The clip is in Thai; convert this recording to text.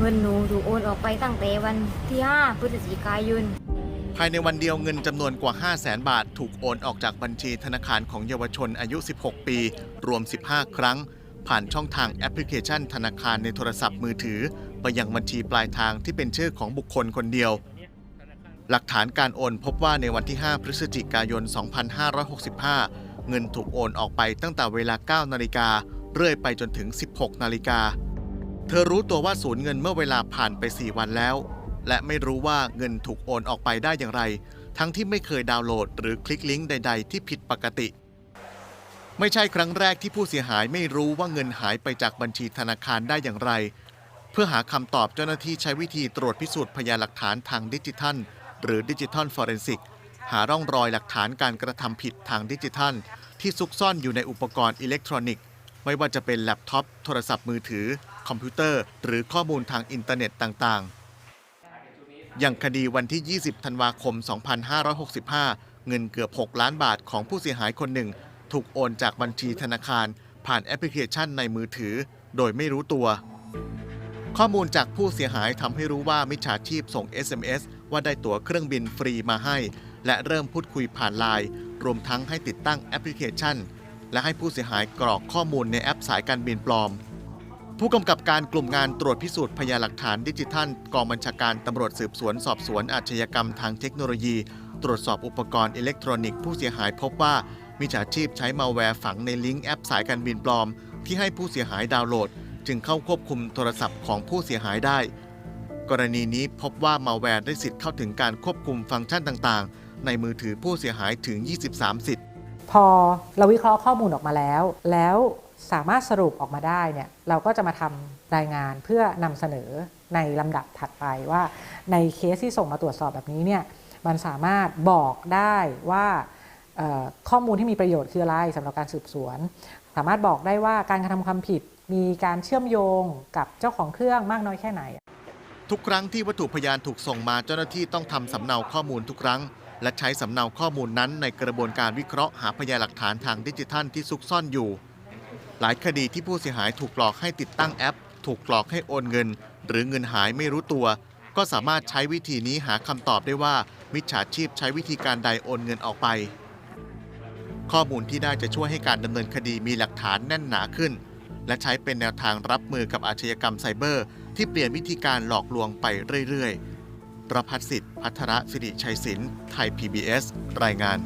เงินหนูถูกโอนออกไปตั้งแต่วันที่ 5 พฤศจิกายน ภายในวันเดียวเงินจำนวนกว่า 5 0 0แสนบาท ถูกโอนออกจากบัญชีธนาคารของเยาวชนอายุ 16 ปี รวม 15 ครั้ง ผ่านช่องทางแอปพลิเคชันธนาคารในโทรศัพท์มือถือ ไปยังบัญชีปลายทางที่เป็นชื่อของบุคคลคนเดียว หลักฐานการโอนพบว่าในวันที่ 5 พฤศจิกายน 2565 เงินถูกโอนออกไปตั้งแต่เวลา 9 นาฬิกาเรื่อยไปจนถึง 16 นาฬิกา ธอรู้ตัวว่าสูญเงินเมื่อเวลาผ่านไป 4 วันแล้ว และไม่รู้ว่าเงินถูกโอนออกไปได้อย่างไร ทั้งที่ไม่เคยดาวน์โหลด หรือคลิกลิงก์ใด ๆ ที่ผิดปกติ ไม่ใช่ครั้งแรกที่ผู้เสียหายไม่รู้ว่าเงินหายไปจากบัญชีธนาคารได้อย่างไร เพื่อหาคำตอบเจ้าหน้าที่ใช้วิธีตรวจพิสูจน์พยานหลักฐานทางดิจิทัล หรือดิจิทัลฟอเรนซิกหาร่องรอยหลักฐานการกระทำผิดทางดิจิทัล ที่ซุกซ่อนอยู่ในอุปกรณ์อิเล็กทรอนิกส์ ไม่ว่าจะเป็นแล็ปท็อป โทรศัพท์มือถือ คอมพิวเตอร์ หรือข้อมูลทางอินเทอร์เน็ตต่างๆ อย่างคดีวันที่ 20 ธันวาคม 2565 เงินเกือบ 6 ล้านบาทของผู้เสียหายคนหนึ่ง ถูกโอนจากบัญชีธนาคาร ผ่านแอปพลิเคชันในมือถือ โดยไม่รู้ตัว ข้อมูลจากผู้เสียหายทำให้รู้ว่ามิจฉาชีพส่ง SMS ว่าได้ตั๋วเครื่องบินฟรีมาให้ และเริ่มพูดคุยผ่านไลน์รวมทั้งให้ติดตั้งแอปพลิเคชัน และให้ผู้เสียหายกรอกข้อมูลในแอปสายการบินปลอม ผู้กำกับการกลุ่มงานตรวจพิสูจน์พยานหลักฐานดิจิทัล กองบัญชาการตำรวจสืบสวนสอบสวนอาชญากรรมทางเทคโนโลยี ตรวจสอบอุปกรณ์อิเล็กทรอนิกส์ผู้เสียหายพบว่ามิจฉาชีพใช้มาแวร์ฝังในลิงก์แอปสายการบินปลอม ที่ให้ผู้เสียหายดาวน์โหลด จึงเข้าควบคุมโทรศัพท์ของผู้เสียหายได้ กรณีนี้พบว่ามาแวร์ได้สิทธิ์เข้าถึงการควบคุมฟังก์ชันต่าง ๆ ในมือถือผู้เสียหายถึง 23 สิทธิ์ พอเราวิเคราะห์ข้อมูลออกมาแล้ว แล้วสามารถสรุปออกมาได้เนี่ยเราก็จะมาทำรายงานเพื่อนำเสนอในลำดับถัดไปว่าในเคสที่ส่งมาตรวจสอบแบบนี้เนี่ยมันสามารถบอกได้ว่าข้อมูลที่มีประโยชน์คืออะไรสำหรับการสืบสวน สามารถบอกได้ว่าการกระทำความผิดมีการเชื่อมโยงกับเจ้าของเครื่องมากน้อยแค่ไหน ทุกครั้งที่วัตถุพยานถูกส่งมาเจ้าหน้าที่ต้องทำสำเนาข้อมูลทุกครั้ง และใช้สำเนาข้อมูลนั้นในกระบวนการวิเคราะห์หาพยานหลักฐานทางดิจิทัลที่ซุกซ่อนอยู่ หลายคดีที่ผู้เสียหายถูกหลอกให้ติดตั้งแอป ถูกหลอกให้โอนเงิน หรือเงินหายไม่รู้ตัว ก็สามารถใช้วิธีนี้หาคำตอบได้ว่ามิจฉาชีพใช้วิธีการใดโอนเงินออกไป ข้อมูลที่ได้จะช่วยให้การดำเนินคดีมีหลักฐานแน่นหนาขึ้น และใช้เป็นแนวทางรับมือกับอาชญากรรมไซเบอร์ ที่เปลี่ยนวิธีการหลอกลวงไปเรื่อยๆ ประพัฒสิทธิ์พัทรสิริชัยศิลป์ไทย PBS รายงาน